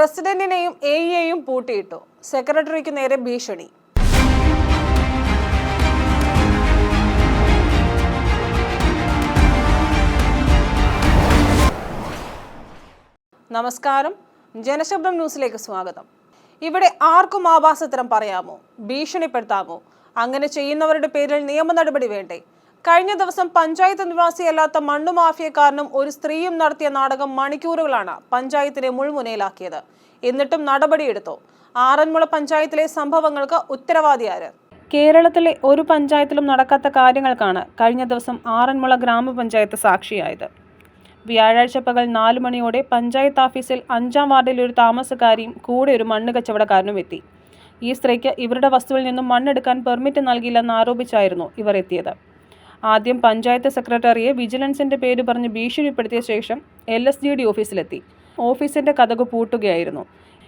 പ്രസിഡന്റിനെയും A ഇയെയും പൂട്ടിയിട്ടു. സെക്രട്ടറിക്ക് നേരെ ഭീഷണി. നമസ്കാരം. ജനശബ്ദം ന്യൂസിലേക്ക് സ്വാഗതം. ഇവിടെ ആർക്കും ആഭാസത്തരം പറയാമോ? ഭീഷണിപ്പെടുത്താമോ? അങ്ങനെ ചെയ്യുന്നവരുടെ പേരിൽ നിയമ നടപടി വേണ്ടേ? കഴിഞ്ഞ ദിവസം പഞ്ചായത്ത് നിവാസിയല്ലാത്ത മണ്ണു കാരണം ഒരു സ്ത്രീയും നടത്തിയ നാടകം മണിക്കൂറുകളാണ് പഞ്ചായത്തിനെ മുൾമുനയിലാക്കിയത്. എന്നിട്ടും നടപടിയെടുത്തു. ആറന്മുള പഞ്ചായത്തിലെ സംഭവങ്ങൾക്ക് ഉത്തരവാദിയാര് കേരളത്തിലെ ഒരു പഞ്ചായത്തിലും നടക്കാത്ത കാര്യങ്ങൾക്കാണ് കഴിഞ്ഞ ദിവസം ആറന്മുള ഗ്രാമപഞ്ചായത്ത് സാക്ഷിയായത്. വ്യാഴാഴ്ച പകൽ നാല് മണിയോടെ പഞ്ചായത്ത് ഓഫീസിൽ അഞ്ചാം വാർഡിലെ ഒരു താമസക്കാരിയും കൂടെ ഒരു മണ്ണ് കച്ചവടക്കാരനും എത്തി. ഈ സ്ത്രീക്ക് ഇവരുടെ വസ്തുവിൽ നിന്നും മണ്ണെടുക്കാൻ പെർമിറ്റ് നൽകിയില്ലെന്ന് ആരോപിച്ചായിരുന്നു ഇവർ എത്തിയത്. ആദ്യം പഞ്ചായത്ത് സെക്രട്ടറിയെ വിജിലൻസിന്റെ പേര് പറഞ്ഞ് ഭീഷണിപ്പെടുത്തിയ ശേഷം എൽ എസ് ജി ഡി ഓഫീസിലെത്തി. ഓഫീസിന്റെ കഥകു പൂട്ടുകയായിരുന്നു.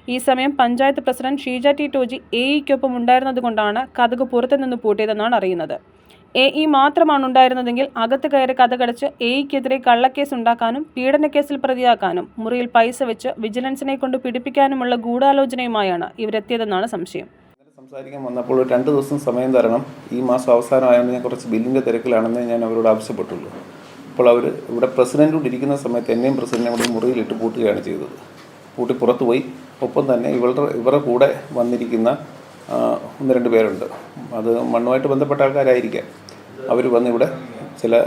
ഈ സമയം panchayat president Sheeja T Toji A ഇക്കൊപ്പം ഉണ്ടായിരുന്നതുകൊണ്ടാണ് കഥകു പുറത്തുനിന്ന് പൂട്ടിയതെന്നാണ് അറിയുന്നത്. എ ഇ മാത്രമാണ് ഉണ്ടായിരുന്നതെങ്കിൽ അകത്ത് കയറി കഥകടച്ച് എ ഇക്കെതിരെ കള്ളക്കേസ് ഉണ്ടാക്കാനും പീഡനക്കേസിൽ പ്രതിയാക്കാനും മുറിയിൽ പൈസ വെച്ച് വിജിലൻസിനെ കൊണ്ട് പിടിപ്പിക്കാനുമുള്ള ഗൂഢാലോചനയുമായാണ് ഇവരെത്തിയതെന്നാണ് സംശയം. സംസാരിക്കാൻ വന്നപ്പോൾ രണ്ട് ദിവസം സമയം തരണം. ഈ മാസം അവസാനമായതുകൊണ്ട് ഞാൻ കുറച്ച് ബില്ലിന്റെ തിരക്കിലാണെന്ന് ഞാൻ അവരോട് ആവശ്യപ്പെട്ടുള്ളൂ. അപ്പോൾ അവർ ഇവിടെ പ്രസിഡന്റ് കൂടി ഇരിക്കുന്ന സമയത്ത് എന്നെയും പ്രസിഡന്റിനെ കൂടി മുറിയിലിട്ട് പൂട്ടുകയാണ് ചെയ്തത്. പൂട്ടി പുറത്തു പോയി. ഒപ്പം തന്നെ ഇവരുടെ ഇവരുടെ കൂടെ വന്നിരിക്കുന്ന ഒന്ന് രണ്ട് പേരുണ്ട്. അത് മണ്ണുമായിട്ട് ബന്ധപ്പെട്ട ആൾക്കാരായിരിക്കാം. അവർ വന്നിവിടെ ചില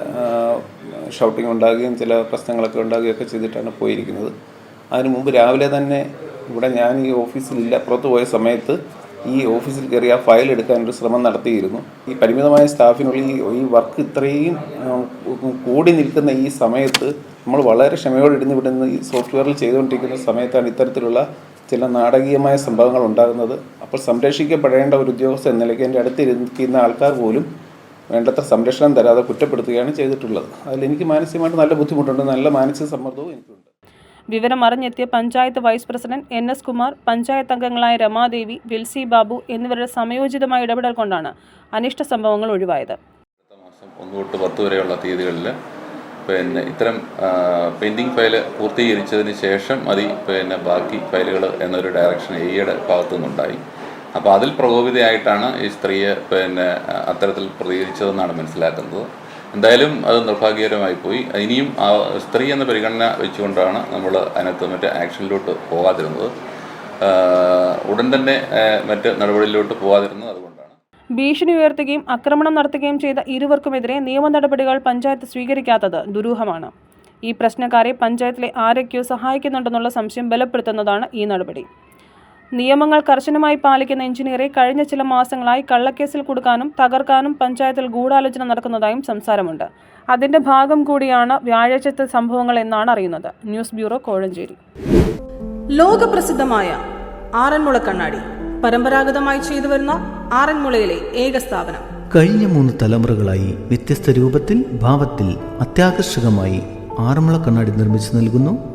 ഷൗട്ടിംഗ് ഉണ്ടാകുകയും ചില പ്രശ്നങ്ങളൊക്കെ ഉണ്ടാകുകയൊക്കെ ചെയ്തിട്ടാണ് പോയിരിക്കുന്നത്. അതിന് മുമ്പ് രാവിലെ തന്നെ ഇവിടെ ഞാൻ ഈ ഓഫീസിലില്ല പുറത്ത് പോയ സമയത്ത് ഈ ഓഫീസിൽ കയറി ആ ഫയൽ എടുക്കാനൊരു ശ്രമം നടത്തിയിരുന്നു. ഈ പരിമിതമായ സ്റ്റാഫിനുള്ളിൽ ഈ വർക്ക് ഇത്രയും കൂടി നിൽക്കുന്ന ഈ സമയത്ത് നമ്മൾ വളരെ ക്ഷമയോടെ ഇരുന്ന് വിടുന്ന ഈ സോഫ്റ്റ്വെയറിൽ ചെയ്തുകൊണ്ടിരിക്കുന്ന സമയത്താണ് ഇത്തരത്തിലുള്ള ചില നാടകീയമായ സംഭവങ്ങൾ ഉണ്ടാകുന്നത്. അപ്പോൾ സംരക്ഷിക്കപ്പെടേണ്ട ഒരു ഉദ്യോഗസ്ഥ എന്ന നിലയ്ക്ക് എന്റെ അടുത്തിരിക്കുന്ന ആൾക്കാർ പോലും വേണ്ടത്ര സംരക്ഷണം തരാതെ കുറ്റപ്പെടുത്തുകയാണ് ചെയ്തിട്ടുള്ളത്. അതിൽ എനിക്ക് മാനസികമായിട്ട് നല്ല ബുദ്ധിമുട്ടുണ്ട്. നല്ല മാനസിക സമ്മർദ്ദവും എനിക്കുണ്ട്. വിവരം അറിഞ്ഞെത്തിയ panchayat vice president N S Kumar panchayat അംഗങ്ങളായ രമാദേവി വിൽസി ബാബു എന്നിവരുടെ സമയോചിതമായ ഇടപെടൽ കൊണ്ടാണ് അനിഷ്ട സംഭവങ്ങൾ ഒഴിവായത്. മാസം വരെയുള്ള തീയതികളിൽ പിന്നെ ഇത്തരം പെൻഡിങ് ഫയൽ പൂർത്തീകരിച്ചതിന് ശേഷം മതി പിന്നെ ബാക്കി ഫയലുകൾ എന്നൊരു ഡയറക്ഷൻ എയുടെ ഭാഗത്തു നിന്നുണ്ടായി അപ്പോൾ അതിൽ പ്രകോപിതയായിട്ടാണ് ഈ സ്ത്രീയെ പിന്നെ അത്തരത്തിൽ പ്രതികരിച്ചതെന്നാണ് മനസ്സിലാക്കുന്നത്. എന്തായാലും അത് നിർഭാഗ്യകരമായി പോയി. ഇനിയും ആ സ്ത്രീ എന്ന പരിഗണന വെച്ചുകൊണ്ടാണ് നമ്മൾ അതിനകത്ത് മറ്റേ ആക്ഷനിലോട്ട് പോകാതിരുന്നത് ഉടൻ തന്നെ മറ്റ് നടപടിയിലോട്ട് പോകാതിരുന്നത് അതുകൊണ്ടാണ്. ഭീഷണി ഉയർത്തുകയും ആക്രമണം നടത്തുകയും ചെയ്ത ഇരുവർക്കുമെതിരെ നിയമ നടപടികൾ പഞ്ചായത്ത് സ്വീകരിക്കാത്തത് ദുരൂഹമാണ്. ഈ പ്രശ്നക്കാരെ പഞ്ചായത്തിലെ ആരൊക്കെയോ സഹായിക്കുന്നുണ്ടെന്നുള്ള സംശയം ബലപ്പെടുത്തുന്നതാണ് ഈ നടപടി. നിയമങ്ങൾ കർശനമായി പാലിക്കുന്ന എഞ്ചിനീയറെ കഴിഞ്ഞ ചില മാസങ്ങളായി കള്ളക്കേസിൽ കൊടുക്കാനും തകർക്കാനും പഞ്ചായത്തിൽ ഗൂഢാലോചന നടക്കുന്നതായും സംസാരമുണ്ട്. അതിന്റെ ഭാഗം കൂടിയാണ് വ്യാഴാഴ്ചത്തെ സംഭവങ്ങൾ എന്നാണ് അറിയുന്നത്. News bureau Kozhencherry. ലോകപ്രസിദ്ധമായ ആറന്മുള കണ്ണാടി. പരമ്പരാഗതമായി ചെയ്തു വരുന്ന ആറന്മുളയിലെ ഏക സ്ഥാപനം. കഴിഞ്ഞ മൂന്ന് തലമുറകളായി വ്യത്യസ്ത രൂപത്തിൽ ഭാവത്തിൽ അത്യാകർഷകമായി ആറന്മുള കണ്ണാടി നിർമ്മിച്ചു നൽകുന്നു.